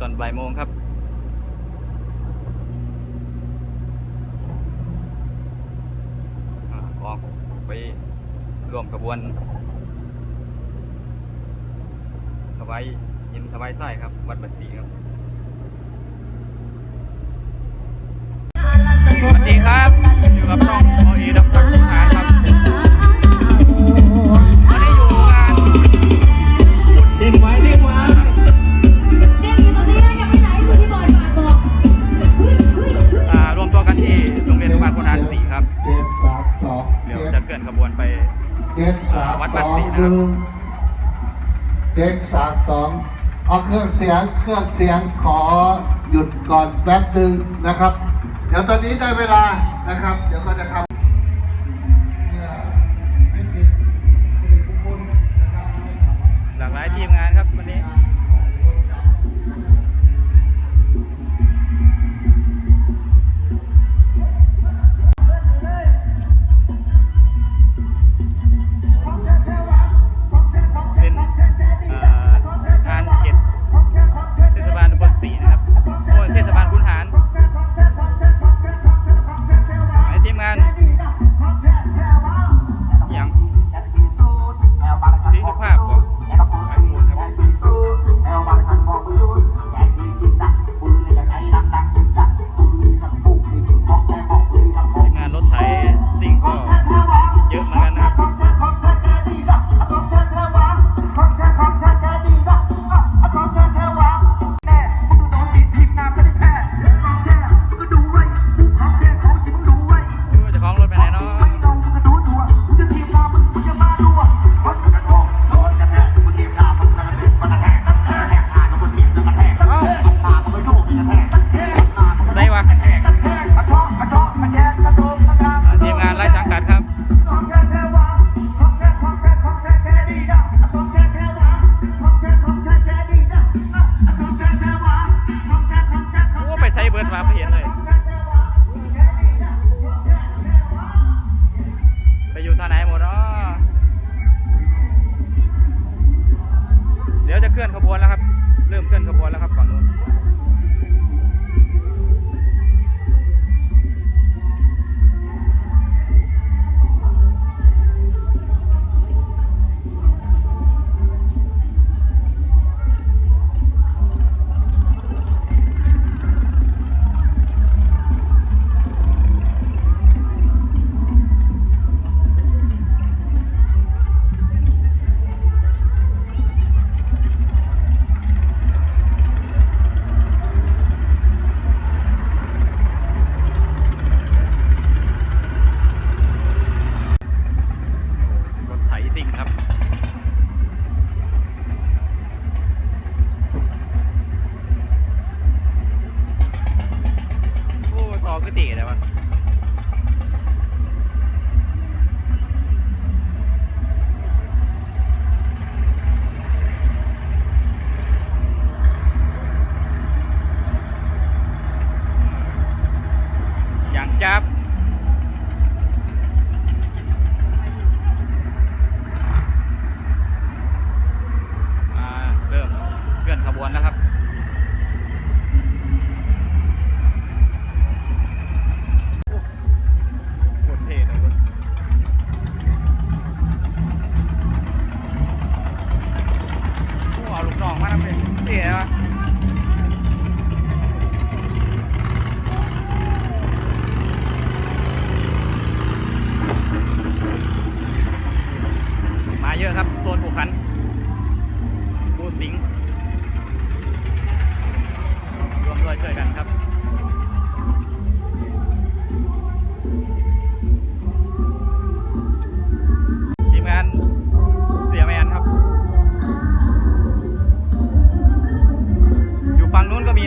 ก่อนบ่ายโมงครับอก็ไปร่วมขบวนถวายยินถวายไส้ครับ วัดบัดรีครับ สวัสดีครับ อยู่กับช่องโอเอดับตักทุกทาน เด็กสากสองเอาเครื่องเสียงเครื่องเสียงขอหยุดก่อนแป๊บหนึ่งนะครับ เดี๋ยวตอนนี้ได้เวลานะครับ เดี๋ยวก็จะทำ ว่าไปเห็นเลย ไปอยู่ท่าไหนหมดอ๋อเดี๋ยวจะเคลื่อนขบวนแล้วครับ เริ่มเคลื่อนขบวนแล้วครับ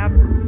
Yeah.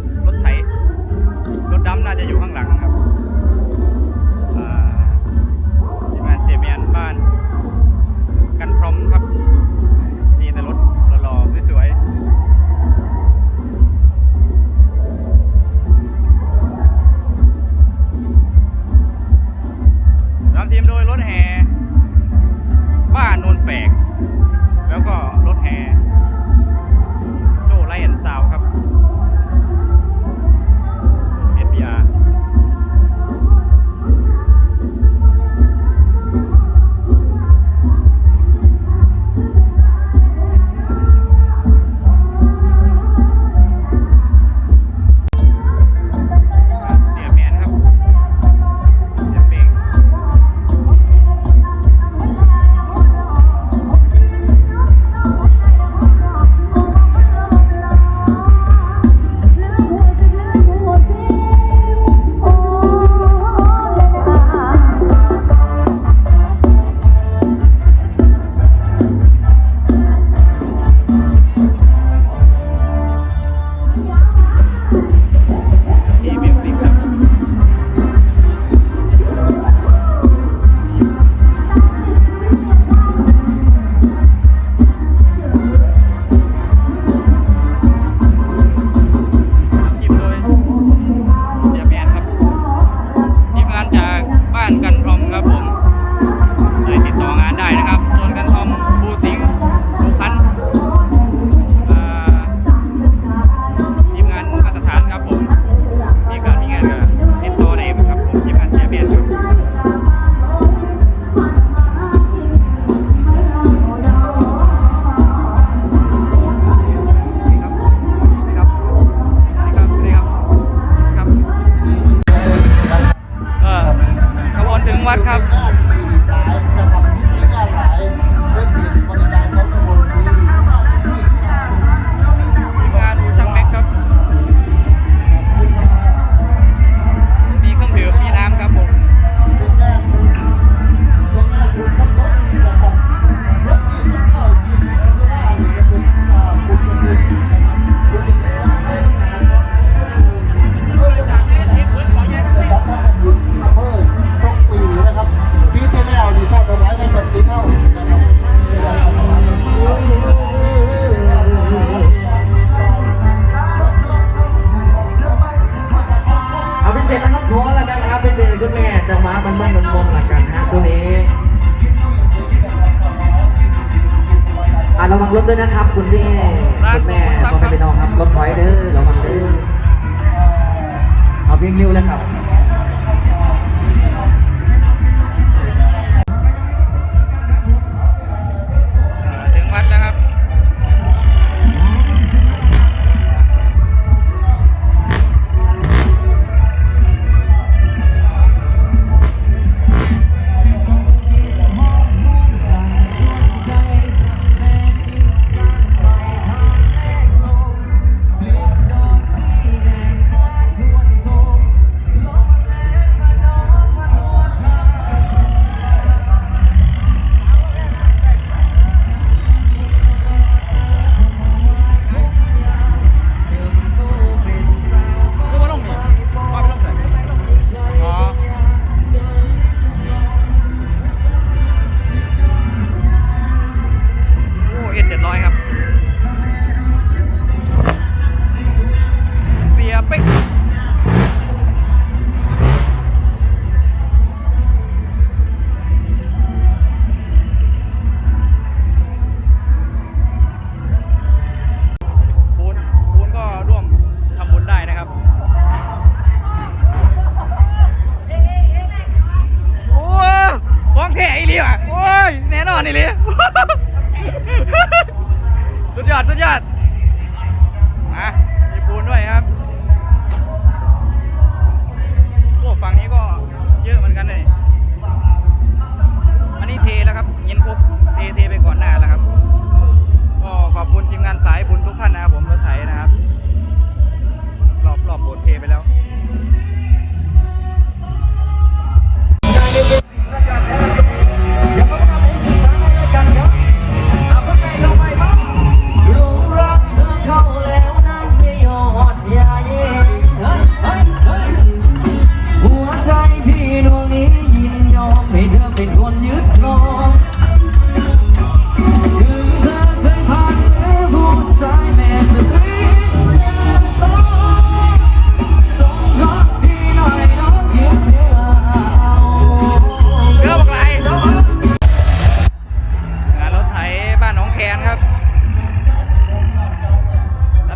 นครับ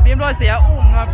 ทีมโดยเสียอุ้มครับ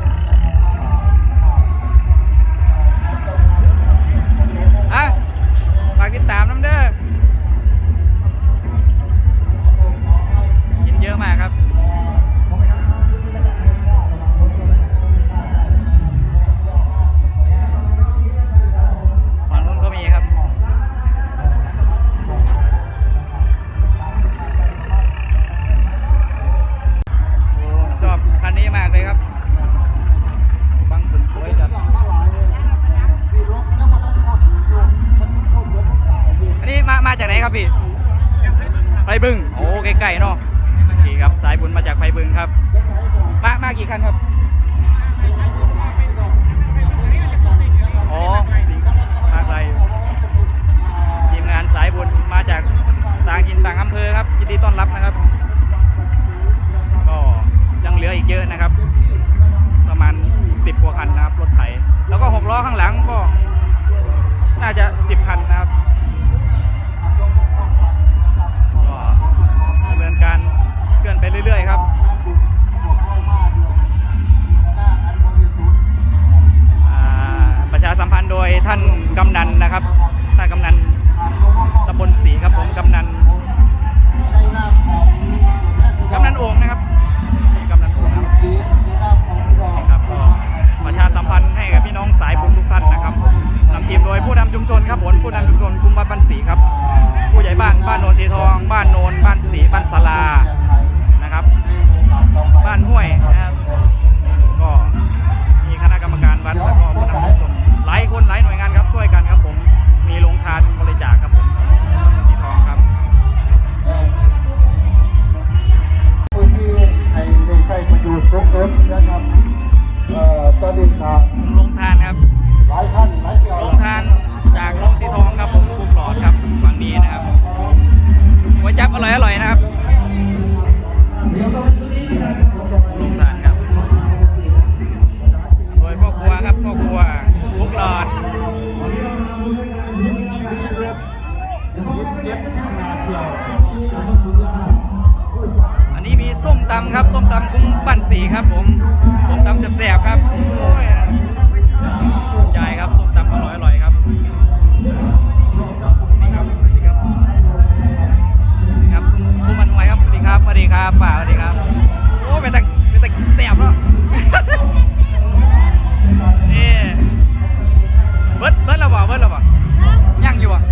ำนันนะครับ ครับป่าสวัสดีครับ โอ้เป็นต่เป็นต่แสบเนาเนี่เบิร์ดเบิร์ดเราบอกเบิร์ดเราบอกยังอยู่อะ